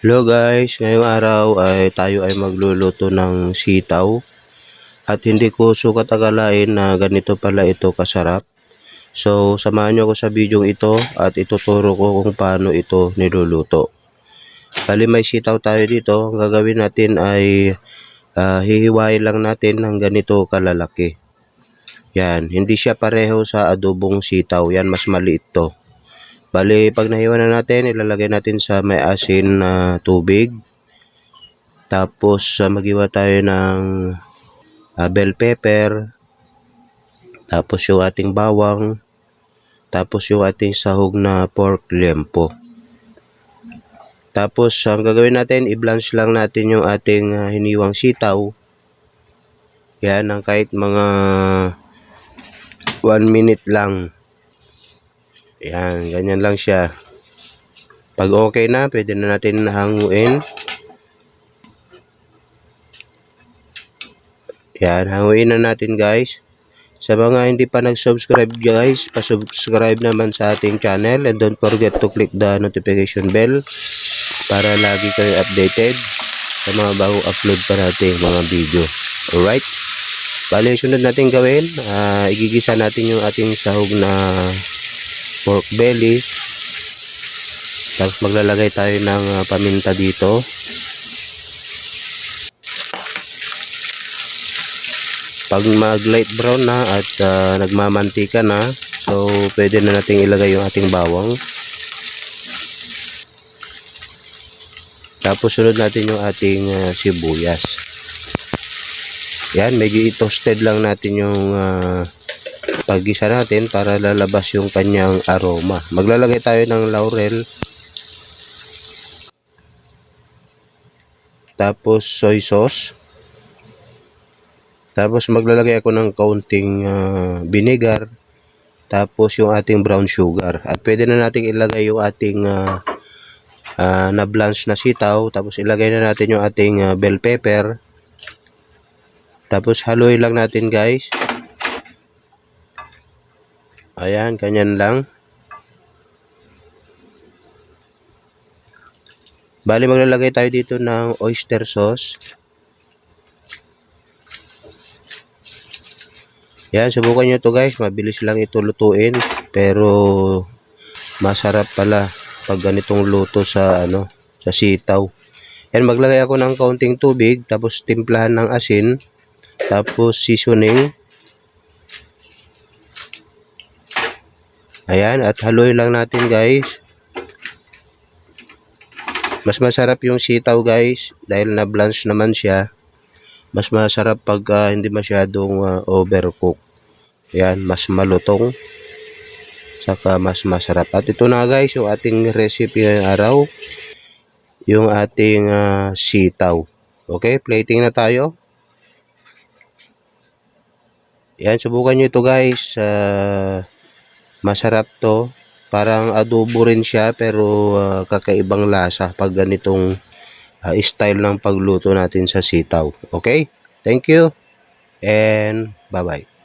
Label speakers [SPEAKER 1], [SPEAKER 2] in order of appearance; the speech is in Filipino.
[SPEAKER 1] Hello guys, ngayong araw ay tayo ay magluluto ng sitaw at hindi ko sukat akalain na ganito pala ito kasarap. So samahan nyo ako sa video ito at ituturo ko kung paano ito niluluto. Bali may sitaw tayo dito, ang gagawin natin ay ah, hihiwain lang natin ng ganito kalalaki. Yan, hindi siya pareho sa adobong sitaw, yan mas maliit to. Bali, pag nahiwa na natin, ilalagay natin sa may asin na tubig. Tapos, uh, maghiwa tayo ng ah, bell pepper. Tapos, yung ating bawang. Tapos, yung ating sahog na pork lempo. Tapos, ang gagawin natin, i-blanch lang natin yung ating ah, hiniwang sitaw. Yan, ang kahit mga 1 minute lang. Yan, ganyan lang siya. Pag okay na, pwede na natin hanguin. Yan, hanguin na natin guys. Sa mga hindi pa nag-subscribe guys, pa-subscribe naman sa ating channel and don't forget to click the notification bell para lagi kayo updated sa mga bagong upload pa natin mga video. Alright? Bali, sunod natin gawin, ah, igigisa natin yung ating sahog na pork belly. Tapos maglalagay tayo ng ah, paminta dito. Pag mag light brown na at ah, nagmamantika na, so pwede na nating ilagay yung ating bawang. Tapos sunod natin yung ating ah, sibuyas. Yan, medyo i-toasted lang natin yung ah, paggisa natin para lalabas yung kanyang aroma. Maglalagay tayo ng laurel. Tapos soy sauce. Tapos maglalagay ako ng kaunting ah, vinegar. Tapos yung ating brown sugar. At pwede na nating ilagay yung ating ah, ah, na blanch na sitaw. Tapos ilagay na natin yung ating ah, bell pepper. Tapos haluin lang natin guys. Ayan, ganyan lang. Bali, maglalagay tayo dito ng oyster sauce. Yan, subukan nyo to guys. Mabilis lang ito lutuin. Pero, masarap pala pag ganitong luto sa, ano, sa sitaw. Yan, maglagay ako ng kaunting tubig. Tapos, timplahan ng asin. Tapos, seasoning. Ayan, at haluin lang natin guys. Mas masarap yung sitaw guys dahil na blanch naman siya. Mas masarap pag ah, hindi masyadong ah, overcook. Ayan, mas malutong. Saka mas masarap. At ito na guys yung ating recipe ngayong araw. Yung ating ah, sitaw. Okay, plating na tayo. Yan, subukan nyo ito guys. Uh, masarap to. Parang adobo rin siya pero ah, kakaibang lasa pag ganitong ah, style ng pagluto natin sa sitaw. Okay? Thank you and bye-bye.